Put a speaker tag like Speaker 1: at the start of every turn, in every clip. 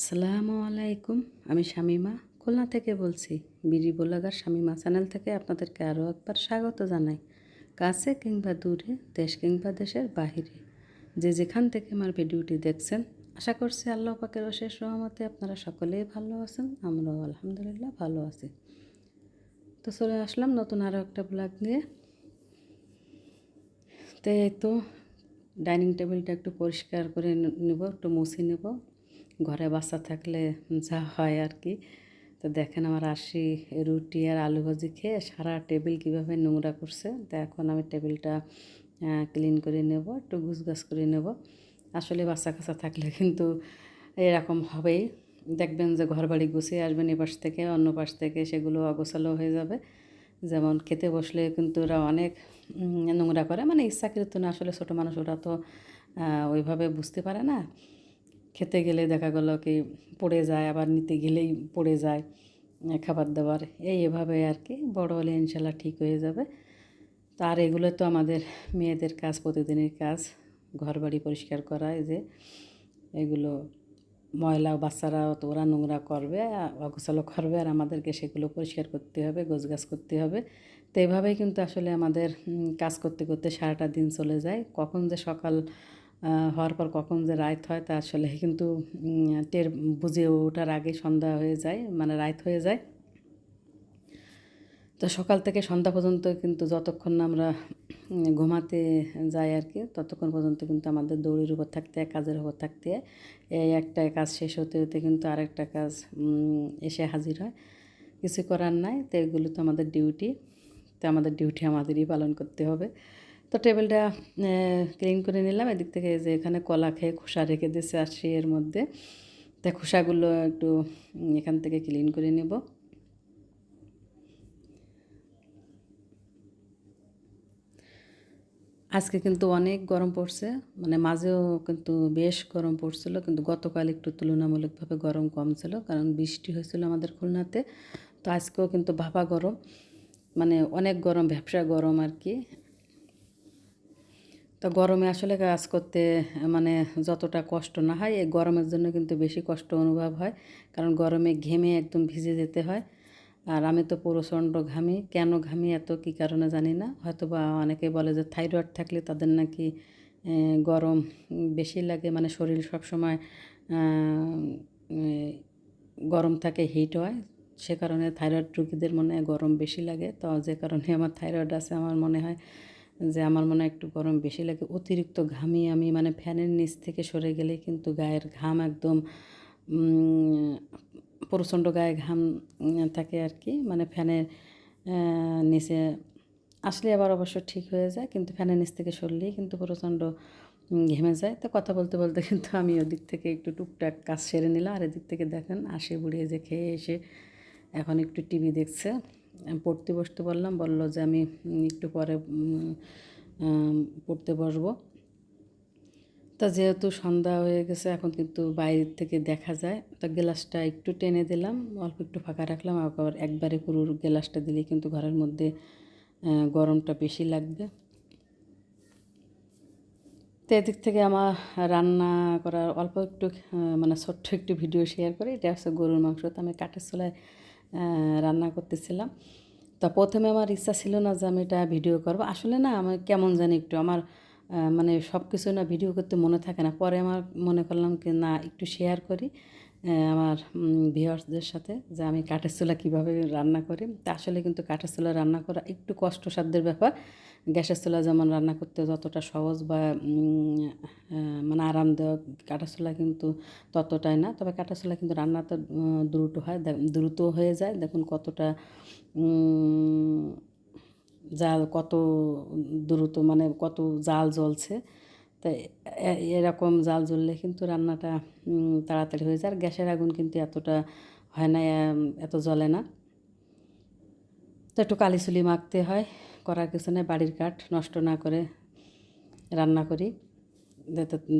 Speaker 1: আসসালামু আলাইকুম, আমি শামিমা। খুলনা থেকে বলছি, বিডি ব্লগার শামিমা চ্যানেল থেকে আপনাদেরকে আরও একবার স্বাগত জানাই। কাছে কিংবা দূরে, দেশ কিংবা দেশের বাহিরে। যে যেখান থেকে আমার ভিডিওটি দেখছেন, আশা করছি আল্লাহ পাকের অশেষ রহমতে আপনারা সকলেই ভালো আছেন, আমরাও আলহামদুলিল্লাহ ভালো আছি। তো চলে আসলাম নতুন আরও একটা ব্লগ নিয়ে। তো তো, ডাইনিং টেবিলটা একটু পরিষ্কার করে নেব, একটু মুছে নেব। ঘরে বাচ্চা থাকলে যা হয় আর কি। তো দেখেন আমার আশি রুটি আর আলু ভাজি খেয়ে সারা টেবিল কীভাবে নোংরা করছে। তো এখন আমি টেবিলটা ক্লিন করে নেব, একটু গুছগাছ করে নেব। আসলে বাচ্চা কাচ্চা থাকলে কিন্তু এরকম হবেই। দেখবেন যে ঘর বাড়ি গুছিয়ে আসবেন এ পাশ থেকে অন্য পাশ থেকে, সেগুলো অগোছালো হয়ে যাবে। যেমন খেতে বসলে কিন্তু ওরা অনেক নোংরা করে। মানে ইচ্ছাকৃত না, আসলে ছোটো মানুষ ওরা তো ওইভাবে বুঝতে পারে না। খেতে গেলে দেখা গেলো কি পড়ে যায়, আবার নিতে গেলেই পড়ে যায় খাবার দাবার, এই এভাবে আর কি। বড় হলে ইনশাল্লাহ ঠিক হয়ে যাবে। তো আর এগুলো তো আমাদের মেয়েদের কাজ, প্রতিদিনের কাজ ঘর বাড়ি পরিষ্কার করা যে এগুলো ময়লা, বাচ্চারাও তো ওরা নোংরা করবে অগোছালো করবে, আর আমাদেরকে সেগুলো পরিষ্কার করতে হবে, গোছগাছ করতে হবে। তো এভাবেই কিন্তু আসলে আমাদের কাজ করতে করতে সারাটা দিন চলে যায়। কখন যে সকাল হওয়ার পর কখন যে রাত হয় তা আসলে কিন্তু টের বুঝে ওঠার আগে সন্ধ্যা হয়ে যায় মানে রাত হয়ে যায়। তো সকাল থেকে সন্ধ্যা পর্যন্ত কিন্তু যতক্ষণ আমরা ঘুমাতে যাই আর কি, ততক্ষণ পর্যন্ত কিন্তু আমাদের দৌড়ির উপর থাকতে হয়, কাজের উপর থাকতে হয়। এই একটা কাজ শেষ হতে হতে কিন্তু আরেকটা কাজ এসে হাজির হয়। কিছু করার নাই, তো এগুলো তো আমাদের ডিউটি তো আমাদের ডিউটি আমাদেরই পালন করতে হবে। তো টেবিলটা ক্লিন করে নিলাম। এদিক থেকে যে এখানে কলা খেয়ে খোসা রেখে দিয়েছে আসছি এর মধ্যে। তা খোসাগুলো একটু এখান থেকে ক্লিন করে নেব। আজকে কিন্তু অনেক গরম পড়ছে। মানে মাঝেও কিন্তু বেশ গরম পড়ছিল, কিন্তু গতকাল একটু তুলনামূলকভাবে গরম কম ছিল, কারণ বৃষ্টি হয়েছিল আমাদের খুলনাতে। তো আজকেও কিন্তু ভাপা গরম। মানে অনেক গরম, ব্যবসা গরম আর কি। তো গরমে আসলে কাজ করতে মানে যতটা কষ্ট না হয়, এই গরমের জন্য কিন্তু বেশি কষ্ট অনুভব হয়। কারণ গরমে ঘেমে একদম ভিজে যেতে হয়। আর আমি তো প্রচণ্ড ঘামি। কেন ঘামি এত কী কারণে জানি না। হয়তো বা অনেকে বলে যে থাইরয়েড থাকলে তাদের নাকি গরম বেশি লাগে। মানে শরীর সবসময় গরম থাকে হিট হয়। সে কারণে থাইরয়েড রুগীদের মনে গরম বেশি লাগে। তো যে কারণে আমার থাইরয়েড আছে, আমার মনে হয় যে আমার মনে একটু গরম বেশি লাগে। অতিরিক্ত ঘামি আমি মানে ফ্যানের নিচ থেকে সরে গেলে কিন্তু গায়ের ঘাম একদম প্রচণ্ড গায়ে ঘাম থাকে আর কি। মানে ফ্যানের নিচে আসলে আবার অবশ্য ঠিক হয়ে যায়, কিন্তু ফ্যানের নিচ থেকে সরলেই কিন্তু প্রচণ্ড ঘেমে যায়। তো কথা বলতে বলতে কিন্তু আমি ওদিক থেকে একটু টুকটাক কাজ সেরে নিলাম। আর এদিক থেকে দেখেন আসে বুড়িয়ে যে খেয়ে এসে এখন একটু টিভি দেখছে। পড়তে বসতে বললাম, বলল যে আমি একটু পরে পড়তে বসবো। তা যেহেতু সন্ধ্যা হয়ে গেছে, এখন কিন্তু বাইরের থেকে দেখা যায়। তা গ্লাসটা একটু টেনে দিলাম, অল্প একটু ফাঁকা রাখলাম, আবার একবারে পুরো গ্লাসটা দিলে কিন্তু ঘরের মধ্যে গরমটা বেশি লাগবে। তো এদিক থেকে আমার রান্না করার অল্প একটু মানে ছোট্ট একটু ভিডিও শেয়ার করি। এটা হচ্ছে গরুর মাংস। তো আমি কাঠের চুলায় রান্না করতেছিলাম। তা প্রথমে আমার ইচ্ছা ছিল না যে আমি এটা ভিডিও করব। আসলে না, আমি কেমন জানি একটু আমার মানে সব কিছু না ভিডিও করতে মনে থাকে না। পরে আমার মনে করলাম কি, না, একটু শেয়ার করি আমার ভিওয়ার্সদের সাথে যে আমি কাঠের চুলা কীভাবে রান্না করি। তা আসলে কিন্তু কাঠের চুলা রান্না করা একটু কষ্টসাধ্যের ব্যাপার। গ্যাসের চুলা যেমন রান্না করতে যতটা সহজ বা মানে আরামদায়ক কাঠের চুলা কিন্তু ততটাই না। তবে কাঠের চুলা কিন্তু রান্না তো দ্রুত হয় দ্রুত হয়ে যায়। দেখুন কতটা জাল কত দ্রুত মানে কত জাল জ্বলছে। তাই এরকম জাল জ্বললে কিন্তু রান্নাটা তাড়াতাড়ি হয়ে যায়। আর গ্যাসের আগুন কিন্তু এতটা হয় না এত জ্বলে না। তো একটু কালিচুলি মাখতে হয়। করার কিছু নেই, বাড়ির কাঠ নষ্ট না করে রান্না করি।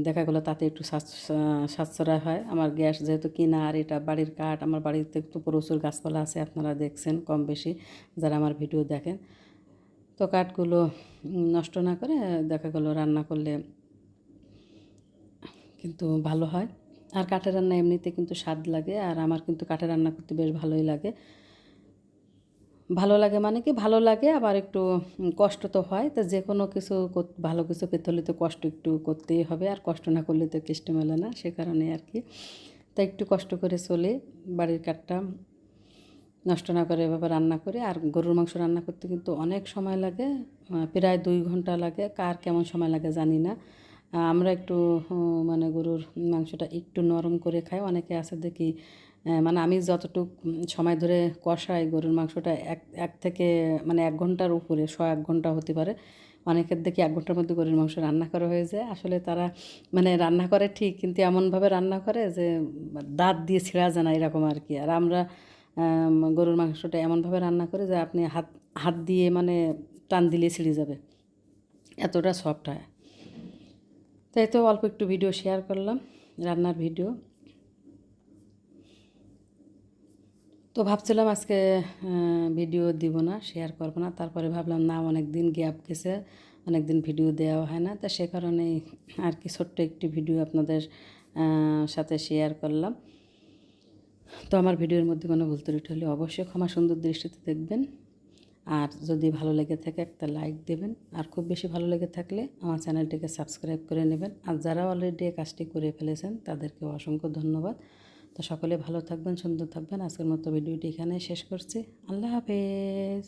Speaker 1: দেখা গেলো তাতে একটু সাশ্রয় হয়। আমার গ্যাস যেহেতু কিনা আর এটা বাড়ির কাঠ, আমার বাড়িতে তো প্রচুর গাছপালা আছে, আপনারা দেখছেন কম বেশি যারা আমার ভিডিও দেখেন। তো কাঠগুলো নষ্ট না করে দেখা গেলো রান্না করলে কিন্তু ভালো হয়। আর কাঠের রান্না এমনিতে কিন্তু স্বাদ লাগে, আর আমার কিন্তু কাঠের রান্না করতে বেশ ভালোই লাগে। ভালো লাগে মানে কি? ভালো লাগে, আবার একটু কষ্ট তো হয়। তো যে কোনো কিছু ভালো কিছু পেতে হলে তো কষ্ট একটু করতেই হবে। আর কষ্ট না করলে তো কেষ্ট মেলে না, সে কারণে আর কি। তা একটু কষ্ট করে চলে, বাড়ির কাঠটা নষ্ট না করে এভাবে রান্না করে। আর গরুর মাংস রান্না করতে কিন্তু অনেক সময় লাগে প্রায় দুই ঘণ্টা লাগে। কার কেমন সময় লাগে জানি না। আমরা একটু মানে গরুর মাংসটা একটু নরম করে খাই। অনেকে আছে দেখি মানে আমি যতটুক সময় ধরে কষাই গরুর মাংসটা এক এক থেকে মানে এক ঘণ্টার উপরে শ এক ঘণ্টা হতে পারে। অনেকের দেখি এক ঘণ্টার মধ্যে গরুর মাংস রান্না করা হয়ে যায়। আসলে তারা মানে রান্না করে ঠিক, কিন্তু এমনভাবে রান্না করে যে, দাঁত দিয়ে ছিঁড়া যায় না এরকম আর কি। আর আমরা গরুর মাংসটা এমনভাবে রান্না করি যে, আপনি হাত হাত দিয়ে মানে টান দিলে ছিঁড়ে যাবে। এতটা সফট হয়। তাই তো অল্প একটু ভিডিও শেয়ার করলাম, রান্নার ভিডিও তো ভাবছিলাম আজকে ভিডিও দিব না শেয়ার করব না। তারপরে ভাবলাম, না অনেক দিন গ্যাপ গেছে অনেক দিন ভিডিও দেওয়া হয় না। তা সে কারণেই আর কি ছোট্ট একটি ভিডিও আপনাদের সাথে শেয়ার করলাম। তো আমার ভিডিওর মধ্যে কোনো ভুল ত্রুটি হলে অবশ্যই ক্ষমা সুন্দর দৃষ্টিতে দেখবেন। আর যদি ভালো লেগে থাকে, একটা লাইক দেবেন। আর খুব বেশি ভালো লেগে থাকলে আমার চ্যানেলটিকে সাবস্ক্রাইব করে নেবেন। আর যারা অলরেডি কাজটি করে ফেলেছেন তাদেরকে অসংখ্য ধন্যবাদ। তো সকলে ভালো থাকবেন সুন্দর থাকবেন। আজকের মতো ভিডিওটি এখানে শেষ করছি। আল্লাহ হাফেজ।